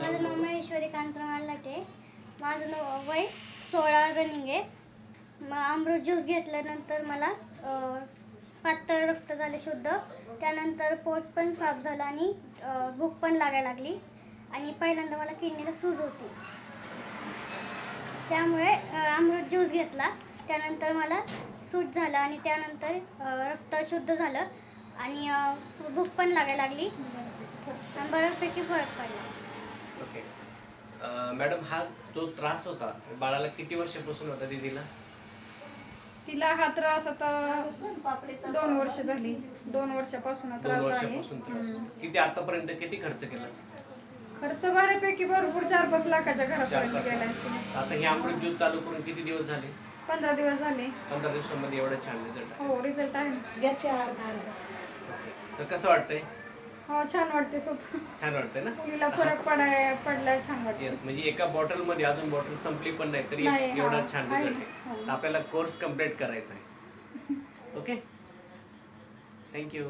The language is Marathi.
माझं नाव महेश्वरी कांतरामाल लाटे माझं नाव वय सोळा रनिंग आहे. मग अमृत ज्यूस घेतल्यानंतर मला पातळ रक्त झाले शुद्ध. त्यानंतर पोट पण साफ झालं आणि भूक पण लागायला लागली. आणि पहिल्यांदा मला किडनीला सूज होती. त्यामुळे अमृत ज्यूस घेतला. त्यानंतर मला सूज झालं आणि त्यानंतर रक्त शुद्ध झालं. आणि भूक पण लागायला लागली. आणि बऱ्यापैकी फरक पडला. ओके मॅडम हा जो त्रास होता बाळाला किती वर्षापासून होता दीदीला? तिला हा त्रास आता दोन वर्ष झाली. दोन वर्षापासून हा दोन त्रास आहे. वर्षापासून त्रास हम्म. होता. किती आतापर्यंत किती खर्च केला? खर्च बऱ्यापैकी भरपूर चार पाच लाखाच्या चार घरापर्यंत लाख. आता हे अमृत ज्यूस चालू करून किती दिवस झाले? पंधरा दिवस झाले. पंधरा दिवसामध्ये एवढा छान रिझल्ट आहे. हो रिझल्ट आहे. ना ओके. तर कसं वाटतंय? हो छान वाटते खूप छान वाटतंय ना मुलीला फरक पडाय पडलाय छान वाटते येस म्हणजे एका बॉटलमध्ये अजून बॉटल संपली पण नाही तरी नाही, एवढा. छान आहे रिझल्ट ना. आहे हो. तर आपल्याला कोर्स कंप्लीट करायचा आहे ओके थँक्यू